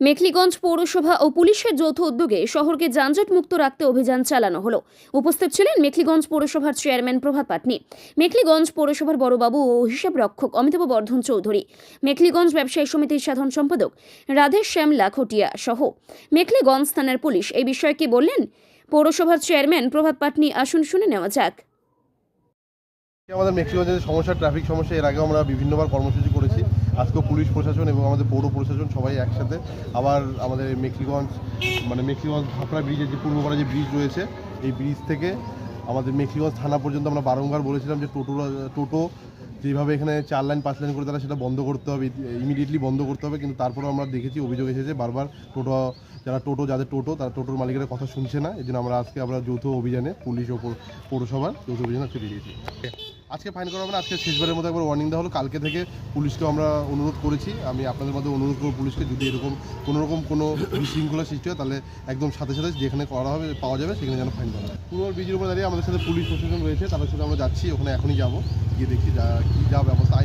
মেখলিগঞ্জ পৌরসভা ও পুলিশের যৌথ উদ্যোগে শহরকে যানজট মুক্ত রাখতে অভিযান চালানো হলো। উপস্থিত ছিলেন মেখলিগঞ্জ পৌরসভার চেয়ারম্যান প্রভাত পাটনি, মেখলিগঞ্জ পৌরসভার বড়বাবু ও হিসাব রক্ষক অমিতাভ বর্ধন চৌধুরী, মেখলিগঞ্জ ব্যবসায়ী সমিতির সাধারণ সম্পাদক রাধেশ শ্যাম লাখটিয়া সহ। মেখলিগঞ্জ থানার পুলিশ এই বিষয়ে কি বললেন? পৌরসভার চেয়ারম্যান প্রভাত পাটনি আসুন শুনে নেওয়া যাক। আমাদের মেক্সিগঞ্জের সমস্যা, ট্রাফিক সমস্যা, এর আগেও আমরা বিভিন্নবার কর্মসূচি করেছি। আজকেও পুলিশ প্রশাসন এবং আমাদের পৌর প্রশাসন সবাই একসাথে আবার আমাদের মেক্সিগঞ্জ মানে মেক্সিগঞ্জ ভাপড়া ব্রিজের যে পূর্বপাড়া যে ব্রিজ রয়েছে, এই ব্রিজ থেকে আমাদের মেক্সিগঞ্জ থানা পর্যন্ত আমরা বারংবার বলেছিলাম যে টোটো টোটো যেভাবে এখানে চার লাইন পাঁচ লাইন করে তারা সেটা বন্ধ করতে হবে ইমিডিয়েটলি বন্ধ করতে হবে। কিন্তু তারপরেও আমরা দেখেছি, অভিযোগ এসেছে বারবার টোটো, যারা টোটো, যাদের টোটো, তারা টোটোর মালিকেরা কথা শুনছে না। এই জন্য আমরা আজকে আমরা যৌথ অভিযানে পুলিশ ও পৌরসভার যৌথ অভিযানে আজকে বেরিয়েছি আজকে ফাইন করা হবে না, আজকে শেষবারের মতো একবার ওয়ার্নিং দেওয়া হলো। কালকে থেকে পুলিশকে আমরা অনুরোধ করেছি। আমি আপনাদের মধ্যে অনুরোধ করব পুলিশকে, যদি এরকম কোনো রকম কোনো বিশৃঙ্খলা সৃষ্টি হয়, তাহলে একদম সাথে সাথে যেখানে করা হবে, পাওয়া যাবে, সেখানে যেন ফাইন করা হয়। পুরো ব্রিজের উপর দাঁড়িয়ে আমাদের সাথে পুলিশ প্রশাসন রয়েছে। তাদের সাথে আমরা যাচ্ছি, ওখানে এখনই যাব। গিয়ে দেখি যা, কী যা ব্যবস্থা।